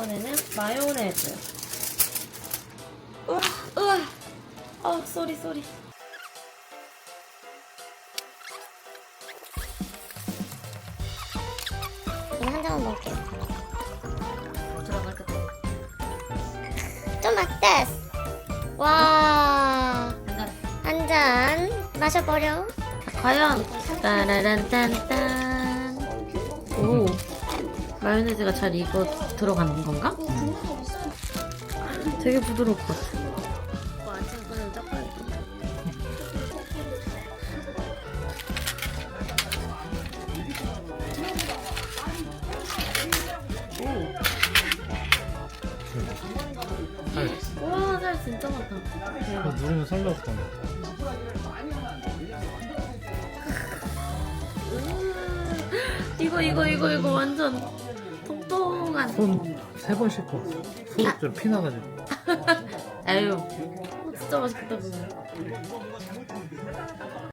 이번에는 마요네즈. 우와, 우와. 어, 쏘리, 쏘리. 이거 한 잔만 먹을게요. 들어갈 것 같아. 좀만 됐어. 와. 한 잔 마셔버려. 과연 따라란 딴딴 오 마요네즈가 잘 익어 들어가는 건가? 되게 부드러울 것 같아 우와 살 진짜 많다. 누르면 살라고 거 이거 이거 이거 이거 완전 통통한. 손 세 번 씻고 소독제로 피나가지고. 아유 진짜 맛있겠다 그거